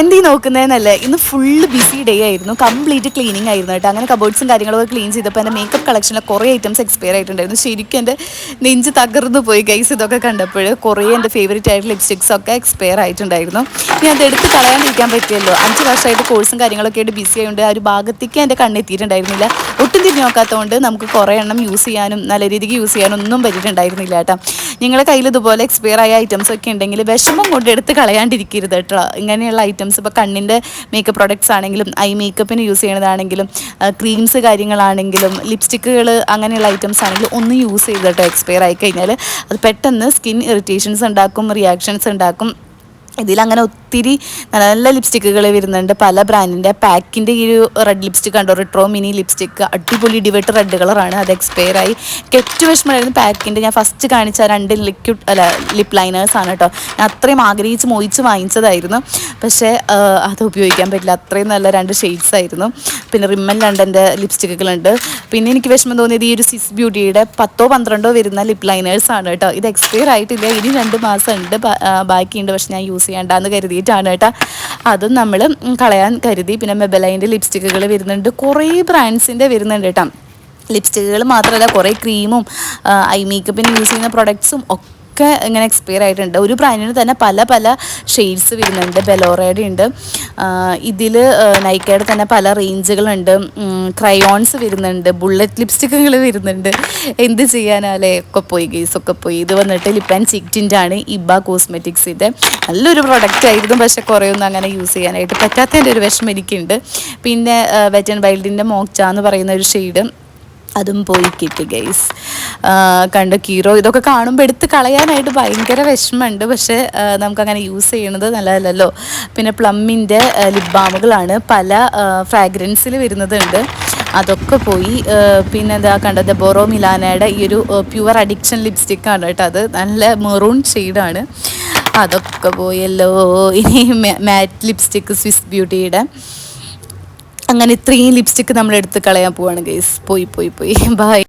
എന്തീ നോക്കുന്നതെന്നല്ലേ ഇന്ന് full busy day ആയിരുന്നു. കംപ്ലീറ്റ് ക്ലീനിങ് ആയിരുന്നു കേട്ടോ. അങ്ങനെ കബോർഡ്സും കാര്യങ്ങളൊക്കെ ക്ലീൻ ചെയ്തപ്പോൾ എന്റെ മേക്കപ്പ് കളക്ഷനിലെ കുറേ ഐറ്റംസ് എക്സ്പയർ ആയിട്ടുണ്ടായിരുന്നു. ശരിക്കും എന്റെ നെഞ്ച് തകർന്നു പോയി ഗൈസ് ഇതൊക്കെ കണ്ടപ്പോൾ കുറേ എന്റെ ഫേവറേറ്റ് ആയിട്ട് ലിപ്സ്റ്റിക്സ് ഒക്കെ എക്സ്പയർ ആയിട്ടുണ്ടായിരുന്നു. ഇനി അത് എടുത്ത് കളയാണ്ടിരിക്കാൻ പറ്റിയല്ലോ. അഞ്ച് വർഷമായിട്ട് കോഴ്സും കാര്യങ്ങളൊക്കെ ആയിട്ട് ബിസി ആയതുകൊണ്ട് ആ ഒരു ഭാഗത്തേക്ക് എന്റെ കണ്ണെത്തിയിട്ടുണ്ടായിരുന്നില്ല ഒട്ടും തിരിഞ്ഞു നോക്കാത്തതുകൊണ്ട് നമുക്ക് കുറേ എണ്ണം യൂസ് ചെയ്യാനും നല്ല രീതിക്ക് യൂസ് ചെയ്യാനും ഒന്നും പറ്റിയിട്ടുണ്ടായിരുന്നില്ല കേട്ടോ. നിങ്ങളുടെ കയ്യിൽ ഇതുപോലെ എക്സ്പയർ ആയ ഐറ്റംസ് ഒക്കെ ഉണ്ടെങ്കിൽ വിഷമം കൊണ്ട് എടുത്ത് കളയാണ്ടിരിക്കരുത് കേട്ടോ. ഇങ്ങനെയുള്ള ഐറ്റംസ് ഇപ്പോൾ കണ്ണിന്റെ മേക്കപ്പ് പ്രോഡക്റ്റ്സ് ആണെങ്കിലും ഐ മേക്കപ്പിന് യൂസ് ചെയ്യുന്നതാണെങ്കിലും ക്രീംസ് കാര്യങ്ങളാണെങ്കിലും ലിപ്സ്റ്റിക്കുകൾ അങ്ങനെയുള്ള ഐറ്റംസ് ആണെങ്കിലും ഒന്ന് യൂസ് ചെയ്ത് കേട്ടോ എക്സ്പയർ ആയി കഴിഞ്ഞാൽ അത് പെട്ടെന്ന് സ്കിൻ ഇറിറ്റേഷൻസ് ഉണ്ടാക്കും റിയാക്ഷൻസ് ഉണ്ടാക്കും. ഇതിലങ്ങനെ ഒത്തിരി നല്ല നല്ല ലിപ്സ്റ്റിക്കുകൾ വരുന്നുണ്ട്. പല ബ്രാൻഡിന്റെ പാക്കിന്റെ ഈ ഒരു റെഡ് ലിപ്സ്റ്റിക് കണ്ടോ? റിട്രോ മിനി ലിപ്സ്റ്റിക്ക് അടിപൊളി ഇടിവെട്ട് റെഡ് കളറാണ്. അത് എക്സ്പയർ ആയി. ഏറ്റവും വിഷമമായിരുന്നു പാക്കിന്റെ ഞാൻ ഫസ്റ്റ് കാണിച്ച രണ്ട് ലിക്വിഡ് അല്ല ലിപ് ലൈനേഴ്സ് ആണ് കേട്ടോ ഞാൻ അത്രയും ആഗ്രഹിച്ച് മോയിച്ച് വാങ്ങിച്ചതായിരുന്നു. പക്ഷേ അത് ഉപയോഗിക്കാൻ പറ്റില്ല. അത്രയും നല്ല രണ്ട് ഷെയ്ഡ്സ് ആയിരുന്നു. പിന്നെ റിമ്മൻ ലണ്ടന്റെ ലിപ്സ്റ്റിക്കുകളുണ്ട് പിന്നെ എനിക്ക് വിഷമം തോന്നിയത് ഈ ഒരു സിസ് ബ്യൂട്ടിയുടെ പത്തോ പന്ത്രണ്ടോ വരുന്ന ലിപ് ലൈനേഴ്സ് ആണ് കേട്ടോ ഇത് എക്സ്പയർ ആയിട്ടില്ല. ഇനി രണ്ട് മാസം ഉണ്ട് ബാക്കിയുണ്ട്. പക്ഷെ ഞാൻ യൂസ് ചെയ്യേണ്ടെന്ന് കരുതിയിട്ടാണ് കേട്ടോ. അതും നമ്മൾ കളയാൻ കരുതി. പിന്നെ മെബലൈന്റെ ലിപ്സ്റ്റിക്കുകൾ വരുന്നുണ്ട്. കുറേ ബ്രാൻഡ്സിന്റെ വരുന്നുണ്ട് കേട്ടോ. ലിപ്സ്റ്റിക്കുകൾ മാത്രമല്ല കുറേ ക്രീമും ഐ മേക്കപ്പിന് യൂസ് ചെയ്യുന്ന പ്രൊഡക്ട്സും ഒക്കെ ഇങ്ങനെ എക്സ്പയർ ആയിട്ടുണ്ട്. ഒരു ബ്രാൻഡിന് തന്നെ പല പല ഷെയ്ഡ്സ് വരുന്നുണ്ട്. ബെലോറയുടെ ഉണ്ട്. ഇതിൽ നൈക്കയുടെ തന്നെ പല റേഞ്ചുകളുണ്ട് ക്രയോൺസ് വരുന്നുണ്ട്. ബുള്ളറ്റ് ലിപ്സ്റ്റിക്കുകൾ വരുന്നുണ്ട്. എന്ത് ചെയ്യാനാലേ? ഒക്കെ പോയി ഗെയ്സ് ഒക്കെ പോയി. ഇത് വന്നിട്ട് ലിപ്പ് ആൻഡ് ചിക്റ്റിന്റെ ആണ്. ഇബ കോസ്മെറ്റിക്സിന്റെ നല്ലൊരു പ്രൊഡക്റ്റ് ആയിരുന്നു. പക്ഷെ കുറേ ഒന്നും അങ്ങനെ യൂസ് ചെയ്യാനായിട്ട് പറ്റാത്തതിന്റെ ഒരു വിഷമം എനിക്കുണ്ട്. പിന്നെ വെറ്റ് ആൻഡ് വൈൽഡിന്റെ മോക്ച എന്ന് പറയുന്ന ഒരു ഷെയ്ഡ് അതും പോയി കിട്ടി ഗൈസ് കണ്ട് കീറോ? ഇതൊക്കെ കാണുമ്പോൾ എടുത്ത് കളയാനായിട്ട് ഭയങ്കര വിഷമമുണ്ട്. പക്ഷേ നമുക്കങ്ങനെ യൂസ് ചെയ്യണത് നല്ലതല്ലല്ലോ. പിന്നെ പ്ലമ്മിന്റെ ലിപ് ബാമുകളാണ് പല ഫ്രാഗ്രൻസിൽ വരുന്നതുണ്ട്. അതൊക്കെ പോയി പിന്നെ എന്താ കണ്ടത് ബൊറോ മിലാനയുടെ ഈ ഒരു പ്യുവർ അഡിക്ഷൻ ലിപ്സ്റ്റിക്കാണ് കേട്ടോ അത്. നല്ല മെറൂൺ ഷെയ്ഡാണ് അതൊക്കെ പോയല്ലോ ഇനി മാറ്റ് ലിപ്സ്റ്റിക്ക് സ്വിസ് ബ്യൂട്ടിയുടെ അങ്ങനെ ഇത്രയും ലിപ്സ്റ്റിക്ക് നമ്മൾ എടുത്ത് കളയാൻ പോവാണ് ഗൈസ് പോയി പോയി പോയി. ബൈ